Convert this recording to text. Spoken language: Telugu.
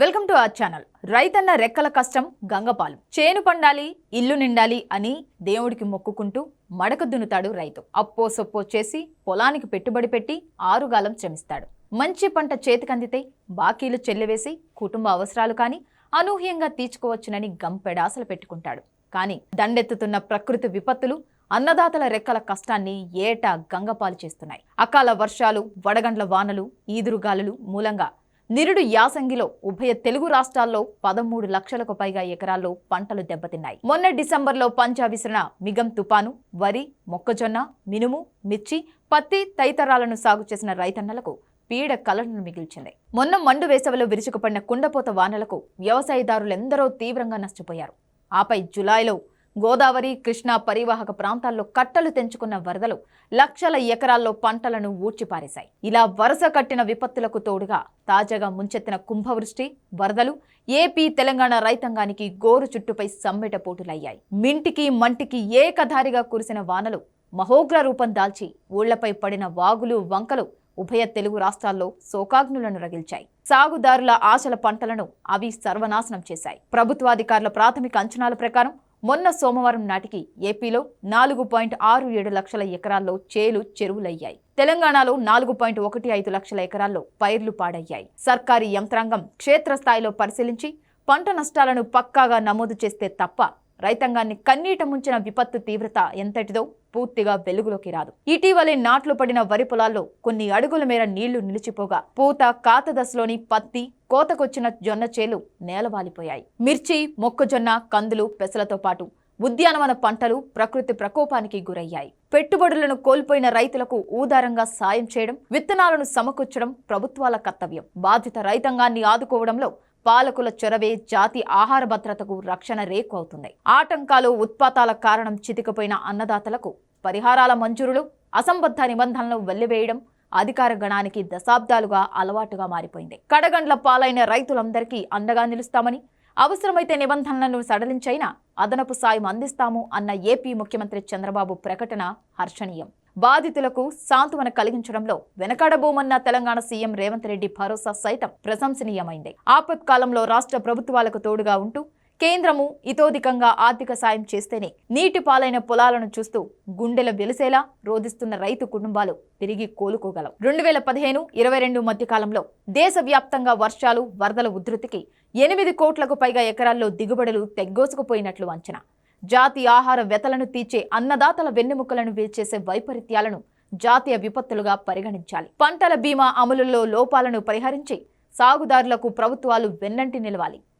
Welcome to our channel. రైతన్న రెక్కల కష్టం గంగపాలు. చేను పండాలి ఇల్లు నిండాలి అని దేవుడికి మొక్కుకుంటూ మడక దున్నుతాడు రైతు. అప్పో సొప్పో చేసి పొలానికి పెట్టుబడి పెట్టి ఆరుగాలం శ్రమిస్తాడు. మంచి పంట చేతికందితే బాకీలు చెల్లివేసి కుటుంబ అవసరాలు కానీ అనూహ్యంగా తీర్చుకోవచ్చునని గంపెడాసలు పెట్టుకుంటాడు. కానీ దండెత్తుతున్న ప్రకృతి విపత్తులు అన్నదాతల రెక్కల కష్టాన్ని ఏటా గంగపాలు చేస్తున్నాయి. అకాల వర్షాలు వడగండ్ల వానలు ఈదురుగాలులు మూలంగా నిరుడు యాసంగిలో ఉభయ తెలుగు రాష్ట్రాల్లో పదమూడు లక్షలకు పైగా ఎకరాల్లో పంటలు దెబ్బతిన్నాయి. మొన్న డిసెంబర్లో పంజా విసిరిన మిగం తుపాను వరి మొక్కజొన్న మినుము మిర్చి పత్తి తదితరాలను సాగు చేసిన రైతన్నలకు పీడ కలను మిగిల్చింది. మొన్న మండు వేసవిలో విరుచుకుపడిన కుండపోత వానలకు వ్యవసాయదారులెందరో తీవ్రంగా నష్టపోయారు. ఆపై జులైలో గోదావరి కృష్ణా పరివాహక ప్రాంతాల్లో కట్టలు తెంచుకున్న వరదలు లక్షల ఎకరాల్లో పంటలను ఊడ్చిపారేశాయి. ఇలా వరుస కట్టిన విపత్తులకు తోడుగా తాజాగా ముంచెత్తిన కుంభవృష్టి వరదలు ఏపీ తెలంగాణ రైతాంగానికి గోరు చుట్టుపై సమ్మెట పోటులయ్యాయి. మింటికి మంటికి ఏకధారిగా కురిసిన వానలు మహోగ్ర రూపం దాల్చి ఊళ్ళపై పడిన వాగులు వంకలు ఉభయ తెలుగు రాష్ట్రాల్లో శోకాగ్నులను రగిల్చాయి. సాగుదారుల ఆశల పంటలను అవి సర్వనాశనం చేశాయి. ప్రభుత్వాధికారుల ప్రాథమిక అంచనాల ప్రకారం మొన్న సోమవారం నాటికి ఏపీలో నాలుగు పాయింట్ ఆరు ఏడు లక్షల ఎకరాల్లో చేలు చెరువులయ్యాయి. తెలంగాణలో నాలుగు పాయింట్ ఒకటి ఐదు లక్షల ఎకరాల్లో పైర్లు పాడయ్యాయి. సర్కారీ యంత్రాంగం క్షేత్రస్థాయిలో పరిశీలించి పంట నష్టాలను పక్కాగా నమోదు చేస్తే తప్ప రైతాంగాన్ని కన్నీట ముంచిన విపత్తు తీవ్రత ఎంతటిదో పూర్తిగా వెలుగులోకి రాదు. ఇటీవలే నాట్లు పడిన వరి పొలాల్లో కొన్ని అడుగుల మేర నీళ్ళు నిలిచిపోగా పూత కాత దశలోని పత్తి కోతకొచ్చిన జొన్న చేలు నేలవాలిపోయాయి. మిర్చి మొక్కజొన్న కందులు పెసలతో పాటు ఉద్యానవన పంటలు ప్రకృతి ప్రకోపానికి గురయ్యాయి. పెట్టుబడులను కోల్పోయిన రైతులకు ఊదారంగా సాయం చేయడం విత్తనాలను సమకూర్చడం ప్రభుత్వాల కర్తవ్యం. బాధిత రైతాంగాన్ని ఆదుకోవడంలో పాలకుల చొరవే జాతి ఆహార భద్రతకు రక్షణ రేకు అవుతుంది ఆటంకాలు ఉత్పాతాల కారణం చితికిపోయిన అన్నదాతలకు పరిహారాల మంజూరులు అసంబద్ధ నిబంధనలు వెల్లివేయడం అధికార గణానికి దశాబ్దాలుగా అలవాటుగా మారిపోయింది. కడగండ్ల పాలైన రైతులందరికీ అండగా నిలుస్తామని అవసరమైతే నిబంధనలను సడలించైనా అదనపు సాయం అందిస్తాము అన్న ఏపీ ముఖ్యమంత్రి చంద్రబాబు ప్రకటన హర్షణీయం. బాధితులకు సాంత్వన కలిగించడంలో వెనకాడబోమన్న తెలంగాణ సీఎం రేవంత్ రెడ్డి భరోసా సైతం ప్రశంసనీయమైంది. ఆపత్కాలంలో రాష్ట్ర ప్రభుత్వాలకు తోడుగా ఉంటూ కేంద్రము ఇతోధికంగా ఆర్థిక సాయం చేస్తేనే నీటి పాలైన పొలాలను చూస్తూ గుండెల వెలిసేలా రోధిస్తున్న రైతు కుటుంబాలు తిరిగి కోలుకోగలవు. రెండు వేల పదిహేను ఇరవై రెండు మధ్య కాలంలో దేశవ్యాప్తంగా వర్షాలు వరదల ఉధృతికి ఎనిమిది కోట్లకు పైగా ఎకరాల్లో దిగుబడులు తెగ్గోసుకుపోయినట్లు అంచనా. జాతి ఆహార వ్యతలను తీర్చే అన్నదాతల వెన్నెముకలను వేచేసే వైపరీత్యాలను జాతీయ విపత్తులుగా పరిగణించాలి. పంటల బీమా అమలులో లోపాలను పరిహరించి సాగుదారులకు ప్రభుత్వాలు వెన్నంటి నిలవాలి.